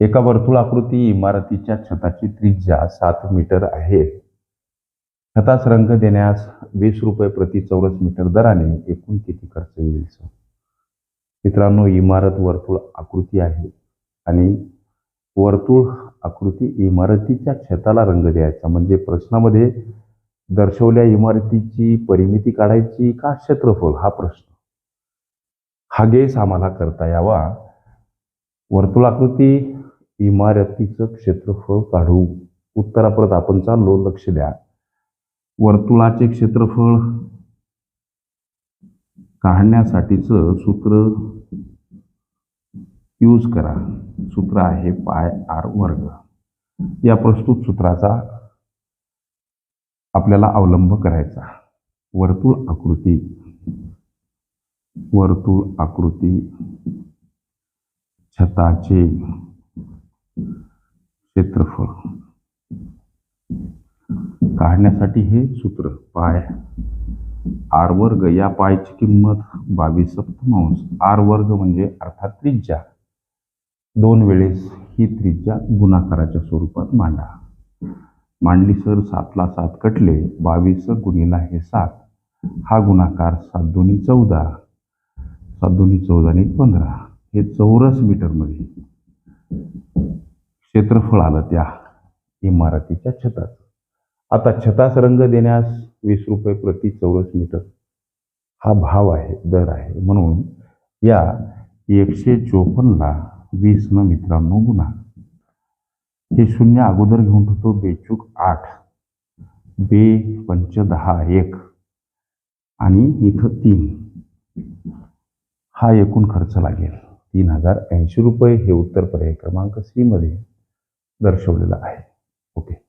एका वर्तुळाकृती इमारतीच्या छताची त्रिज्या सात मीटर आहे. छतास रंग देण्यास वीस रुपये प्रति चौरस मीटर दराने एकूण किती खर्च येईल सर मित्रांनो इमारत वर्तुळ आकृती आहे आणि वर्तुळ आकृती इमारतीच्या छताला रंग द्यायचा. म्हणजे प्रश्नामध्ये दर्शवल्या इमारतीची परिमिती काढायची का क्षेत्रफळ? हा प्रश्न. हा गेस आम्हाला करता यावा. वर्तुळाकृती इमारतीचं क्षेत्रफळ काढू. उत्तरापर्यंत आपण चाललो लक्ष द्या. वर्तुळाचे क्षेत्रफळ काढण्यासाठीचं सूत्र यूज करा. सूत्र आहे पाय आर वर्ग. या प्रस्तुत सूत्राचा आपल्याला अवलंब करायचा. वर्तुळ आकृती. वर्तुळ आकृती छताचे क्षेत्रफळ काढण्यासाठी हे सूत्र पाय. आर वर्ग या पायची किंमत बावीस सप्तमांश. आर वर्ग म्हणजे अर्थात त्रिज्या. दोन वेळेस ही त्रिज्या गुणाकाराच्या स्वरूपात मांडा. मांडली सर सातला सात कटले बावीस गुणिला हे सात. हा गुणाकार सात दोन्ही चौदा. सात दोन्ही चौदा आणि पंधरा. हे चौरस मीटरमध्ये क्षेत्रफळ आलं त्या इमारतीच्या छताचं. आता छतास रंग देण्यास वीस रुपये प्रति चौरस मीटर. हा भाव आहे दर आहे. म्हणून या एकशे चोपन्नला वीस न मित्रांनो गुणा. हे शून्य अगोदर घेऊन ठेवतो बेचूक आठ. बे पंच दहा एक. आणि इथं तीन. हा एकूण खर्च लागेल. तीन हजार ऐंशी रुपये हे उत्तर पर्याय क्रमांक सी मध्ये दर्शवलेलं आहे. ओके.